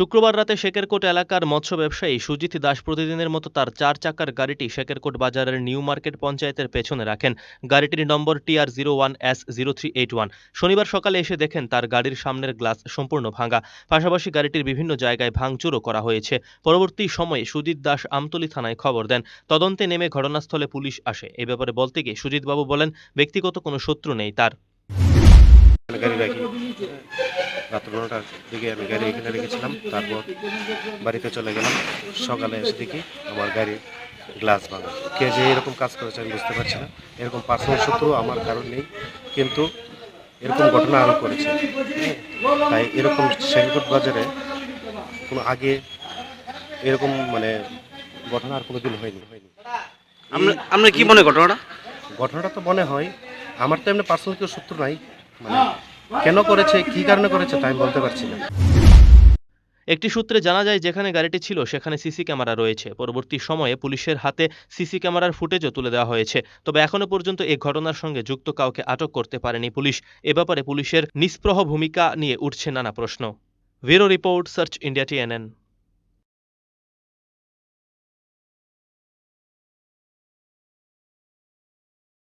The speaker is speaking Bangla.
শুক্রবার রাতে শেকেরকোট এলাকার মৎস্য ব্যবসায়ী সুজিত দাস প্রতিদিনের মতো তার চার চাকার গাড়িটি শেকেরকোট বাজারের নিউ মার্কেট পঞ্চায়েতের পেছনে রাখেন। গাড়িটির নম্বর TR zero one S zero three eight one শনিবার সকালে এসে দেখেন তার গাড়ির সামনের গ্লাস সম্পূর্ণ ভাঙা। পাশাপাশি গাড়িটির বিভিন্ন জায়গায় ভাঙচুরও করা হয়েছে। পরবর্তী সময়ে সুজিত দাস আমতলী থানায় খবর দেন। তদন্তে নেমে ঘটনাস্থলে পুলিশ আসে। এ ব্যাপারে বলতে গিয়ে সুজিতবাবু বলেন, ব্যক্তিগত কোনো শত্রু নেই তার। রাত দিকে আমি গাড়ি এখানে রেখেছিলাম তারপর বাড়িতে চলে গেলাম। সকালে এসে দেখি আমার গাড়ির গ্লাস ভাঙা। কে যে এরকম কাজ করেছে আমি বুঝতে পারছি না। এরকম পার্সোনাল শত্রু আমার কারণ নেই কিন্তু এরকম ঘটনা আরও করেছে? তাই এরকম শেরকোট বাজারে কোনো আগে এরকম মানে ঘটনা আর কোনো দিন হয়নি। হয়নি আমরা আমরা কি মনে ঘটনাটা? ঘটনাটা তো মনে হয় আমার তো এমনি পার্সোনাল কেউ শত্রু নাই। মানে কেন করেছে, কি কারণে করেছে তাই বলতে পারছি না। একটি সূত্রে জানা যায়, যেখানে গাড়িটি ছিল, সেখানে সিসি ক্যামেরা রয়েছে। পরবর্তী সময়ে পুলিশের হাতে সিসি ক্যামেরার ফুটেজও তুলে দেওয়া হয়েছে। তবে এখনও পর্যন্ত এ ঘটনার সঙ্গে যুক্ত কাউকে আটক করতে পারেনি পুলিশ। এ ব্যাপারে পুলিশের নিষ্প্রহ ভূমিকা নিয়ে উঠছে নানা প্রশ্ন। Bureau report, search India TNN.